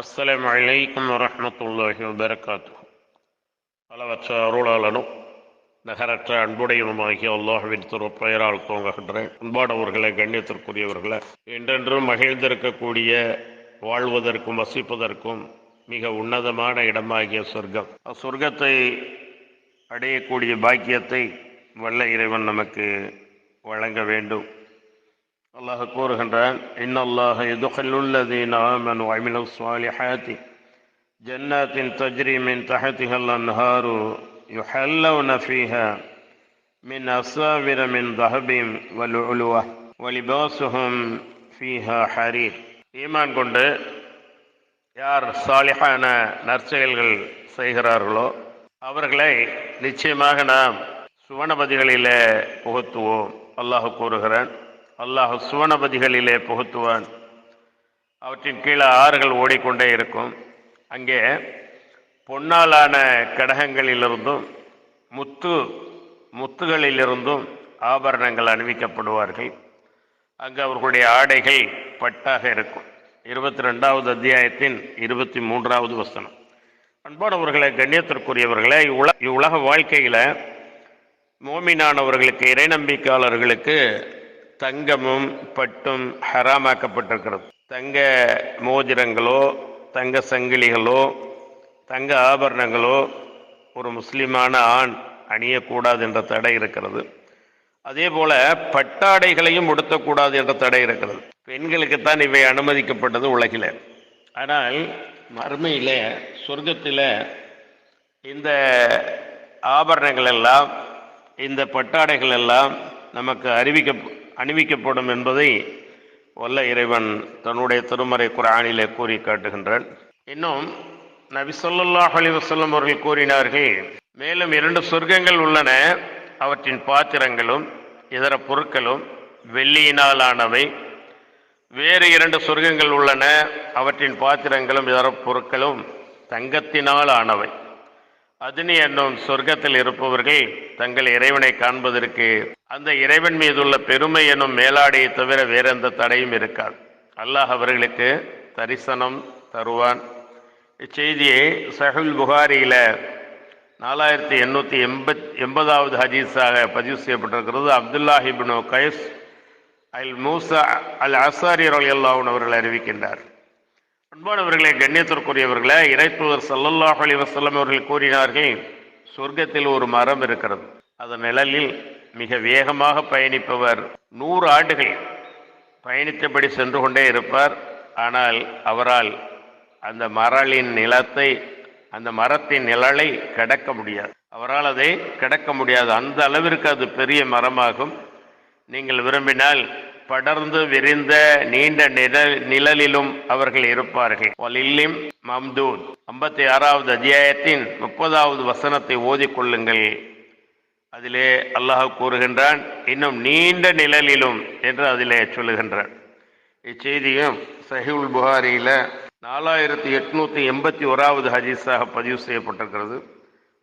அஸ்லாம் அலைக்கும் வரமத்துல்லாஹி வபரகாத்து பலவற்ற அருளாளனும் நகரற்ற அன்புடையனுமாகிய அல்லாஹுவின் திரு பெயரால் துவங்குகின்றேன் அன்பானவர்களை கண்ணியத்திற்குரியவர்களை என்றென்றும் மகிழ்ந்திருக்கக்கூடிய வாழ்வதற்கும் வசிப்பதற்கும் மிக உன்னதமான இடமாகிய சொர்க்கம். அச்சொர்க்கத்தை அடையக்கூடிய பாக்கியத்தை வல்ல இறைவன் நமக்கு வழங்க வேண்டும். அல்லாஹ் கூறுகின்றான் இன்னல்லாஹ யுதுகல்லுல்லதீன ஆமனு வஅமிலு ஸ்வாலிஹாத்தி ஜன்னாத்தின் தஜ்ரி மின் தஹதிஹல் அன்ஹாரு யுஹல்லவுன ஃபீஹா மின் அசாவிர மின் தஹபிம் வலுலுவ வலிபாசுஹும் ஃபீஹா ஹரி ஈமான் கொண்டு யார் சாலிஹான நற்செயல்கள் செய்கிறார்களோ அவர்களை நிச்சயமாக நாம் சுவனபதிகளிலே புகுத்துவோம் அல்லாஹ் கூறுகிறான். அல்லாஹ் சுவனபதிகளிலே புகுத்துவான். அவற்றின் கீழே ஆறுகள் ஓடிக்கொண்டே இருக்கும். அங்கே பொன்னாலான கடகங்களிலிருந்தும் முத்து முத்துகளிலிருந்தும் ஆபரணங்கள் அணிவிக்கப்படுவார்கள். அங்கு அவர்களுடைய ஆடைகள் பட்டாக இருக்கும். இருபத்தி ரெண்டாவது அத்தியாயத்தின் இருபத்தி மூன்றாவது வசனம். அன்பானவர்களை கண்ணியத்திற்குரியவர்களை இவ்வுல இவ்வுலக வாழ்க்கையில் மோமினானவர்களுக்கு இறை நம்பிக்கையாளர்களுக்கு தங்கமும் பட்டும் ஹராமாக்கப்பட்டிருக்கிறது. தங்க மோதிரங்களோ தங்க சங்கிலிகளோ தங்க ஆபரணங்களோ ஒரு முஸ்லிமான ஆண் அணியக்கூடாது என்ற தடை இருக்கிறது. அதே போல பட்டாடைகளையும் உடுத்தக்கூடாது என்ற தடை இருக்கிறது. பெண்களுக்குத்தான் இவை அனுமதிக்கப்பட்டது உலகில். ஆனால் மறுமையில் சொர்க்கத்தில் இந்த ஆபரணங்கள் எல்லாம் இந்த பட்டாடைகள் எல்லாம் நமக்கு அறிவிக்க அணிவிக்கப்படும் என்பதை வல்ல இறைவன் தன்னுடைய திருமறை குரானிலே கூறி காட்டுகின்றான். இன்னும் நபி சொல்லாஹ் அலி வசல்லம் அவர்கள் கூறினார்கள் மேலும் இரண்டு சொர்க்கங்கள் உள்ளன. அவற்றின் பாத்திரங்களும் இதர பொருட்களும் வெள்ளியினால் ஆனவை வேறு இரண்டு சொர்க்கங்கள் உள்ளன. அவற்றின் பாத்திரங்களும் இதர பொருட்களும் தங்கத்தினால் ஆனவை அதினி என்னும் சொர்க்கத்தில் இருப்பவர்கள் தங்கள் இறைவனை காண்பதற்கு அந்த இறைவன் மீதுள்ள பெருமை என்னும் மேலாடையை தவிர வேற எந்த தடையும் இருக்காது. அல்லாஹ் அவர்களுக்கு தரிசனம் தருவான். இச்செய்தியை சஹுல் புகாரியில் நாலாயிரத்தி எண்ணூற்றி எண்பத் எண்பதாவது ஹதீஸாக பதிவு செய்யப்பட்டிருக்கிறது. அப்துல்லாஹிபின் கைஸ் அல் மூசா அல் அசாரி அல்லாவுன் அவர்கள் அறிவிக்கின்றார். அன்பானவர்களே கண்ணியத்திற்குரியவர்களே இறைத்துவர் சல்லல்லாஹ் அலி வசல்லம் அவர்கள் கூறினார்கள் சொர்க்கத்தில் ஒரு மரம் இருக்கிறது. அதன் நிழலில் மிக வேகமாக பயணிப்பவர் நூறு ஆண்டுகள் பயணித்தபடி சென்று கொண்டே இருப்பார். ஆனால் அவரால் அந்த மரலின் நிலத்தை அந்த மரத்தின் நிழலை கடக்க முடியாது. அவரால் அதை கடக்க முடியாது. அந்த அளவிற்கு அது பெரிய மரமாகும். நீங்கள் விரும்பினால் படர்ந்து விரிந்த நீண்ட நிழல் நிழலிலும் அவர்கள் இருப்பார்கள். வலில்லிம் மம்தூத் ஐம்பத்தி ஆறாவது அத்தியாயத்தின் முப்பதாவது வசனத்தை ஓதிக்கொள்ளுங்கள். அதிலே அல்லாஹ் கூறுகின்றான் இன்னும் நீண்ட நிழலிலும் என்று அதிலே சொல்லுகின்றான். இச்செய்தியும் சஹிவுல் புகாரியில நாலாயிரத்தி எட்நூத்தி எண்பத்தி ஓராவது ஹதீஸாக பதிவு செய்யப்பட்டிருக்கிறது.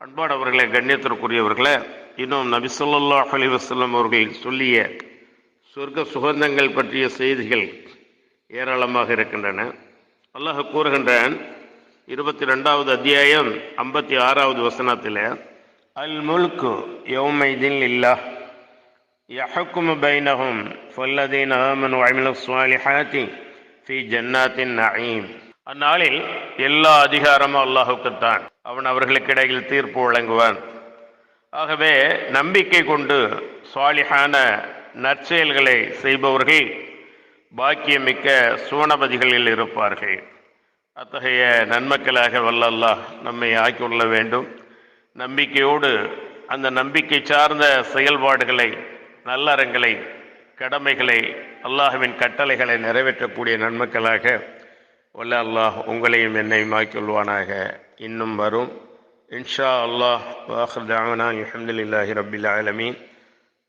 அன்பானவர்களை கண்ணியத்திற்குரியவர்களை இன்னும் நபிசல்லாஹ் அலி வசல்லம் அவர்கள் சொல்லிய சொர்க்க சுகந்தங்கள் பற்றிய செய்திகள் ஏராளமாக இருக்கின்றன அல்லாஹ் கூறுகின்றான் இருபத்தி ரெண்டாவது அத்தியாயம் ஐம்பத்தி ஆறாவது வசனத்தில் அல் முல்கு யௌமைதின் இல்லா يحكم بينهم فالذين آمنوا وعملوا الصالحات في جنات النعيم அந்நாளில் எல்லா அதிகாரமும் அல்லாஹுக்குத்தான் அவன் அவர்களுக்கு இடையில் தீர்ப்பு வழங்குவான் ஆகவே நம்பிக்கை கொண்டு சாலிஹான நற்செயல்களை செய்பவர்கள் பாக்கியமிக்க சுவனபதிகளில் இருப்பார்கள். அத்தகைய நன்மக்களாக வல்ல அல்லாஹ் நம்மை ஆக்கியுள்ள வேண்டும். நம்பிக்கையோடு அந்த நம்பிக்கை சார்ந்த செயல்பாடுகளை நல்லறங்களை கடமைகளை அல்லாஹுவின் கட்டளைகளை நிறைவேற்றக்கூடிய நன்மக்களாக வல்ல அல்லாஹ் உங்களையும் என்னையும் ஆக்கியுள்வானாக இன்னும் வரும். இன்ஷா அல்லாஹ் வாஹர் தாவனா அஹமதுல்லாஹி ரபில் ஆலமீன்.